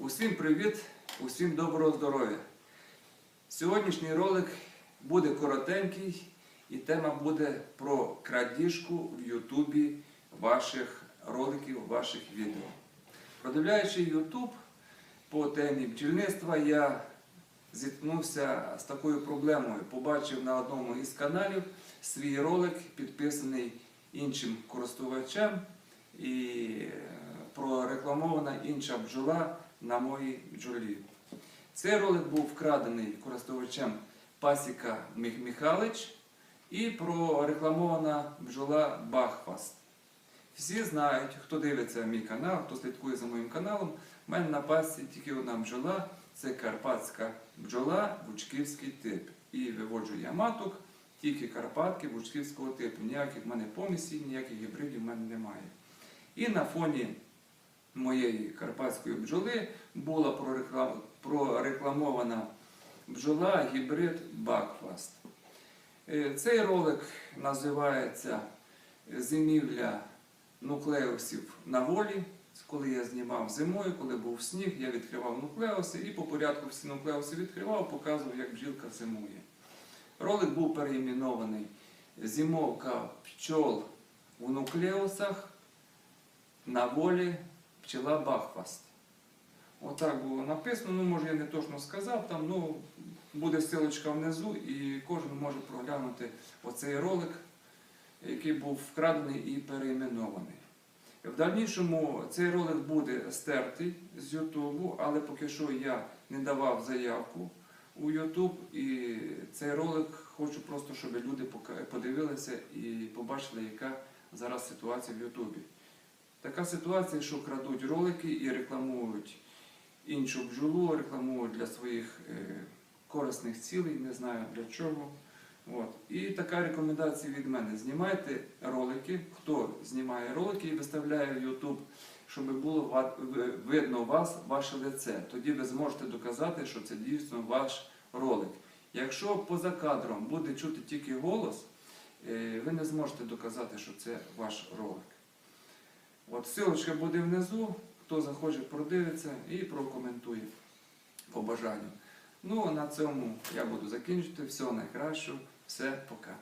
Усім привіт, усім доброго здоров'я. Сьогоднішній ролик буде коротенький і тема буде про крадіжку в Ютубі ваших роликів, ваших відео. Продивляючи Ютуб по темі бджільництва, я зіткнувся з такою проблемою. Побачив на одному із каналів свій ролик, підписаний іншим користувачем, і е, прорекламована інша бджола на моїй бджолі. Цей ролик був вкрадений користувачем Пасіка Мих- Михайлович і прорекламована бджола Бахфаст. Всі знають, хто дивиться мій канал, хто слідкує за моїм каналом. У мене на пасі тільки одна бджола це карпатська бджола, вучківський тип. І виводжу я маток, тільки карпатки вучківського типу. Ніяких в мене помісів, ніяких гібридів в мене немає. І на фоні моєї карпатської бджоли була прорекламована бджола гібрид Бакфаст. Е, Цей ролик називається Зимівля нуклеусів на волі. Коли я знімав зимою, коли був сніг, я відкривав нуклеуси і по порядку всі нуклеуси відкривав, показував, як бджілка зимує. Ролик був переіменований Зимовка пчол у нуклеусах на волі пчела Бахфаст. Отак було написано, ну може я не точно сказав, там ну, буде силочка внизу і кожен може проглянути оцей ролик, який був вкрадений і переіменований. В дальнішому цей ролик буде стертий з Ютубу, але поки що я не давав заявку у Ютуб. І цей ролик хочу просто, щоб люди подивилися і побачили, яка зараз ситуація в Ютубі. Така ситуація, що крадуть ролики і рекламують іншу бджолу, рекламують для своїх е, корисних цілей, не знаю для чого. От. І така рекомендація від мене. Знімайте ролики, хто знімає ролики і виставляє в YouTube, щоб було видно вас, ваше лице. Тоді ви зможете доказати, що це дійсно ваш ролик. Якщо поза кадром буде чути тільки голос, е, ви не зможете доказати, що це ваш ролик. От силочка буде внизу, хто захоче, продивиться і прокоментує по бажанню. Ну, а на цьому я буду закінчити. Всього найкращого. Все, пока.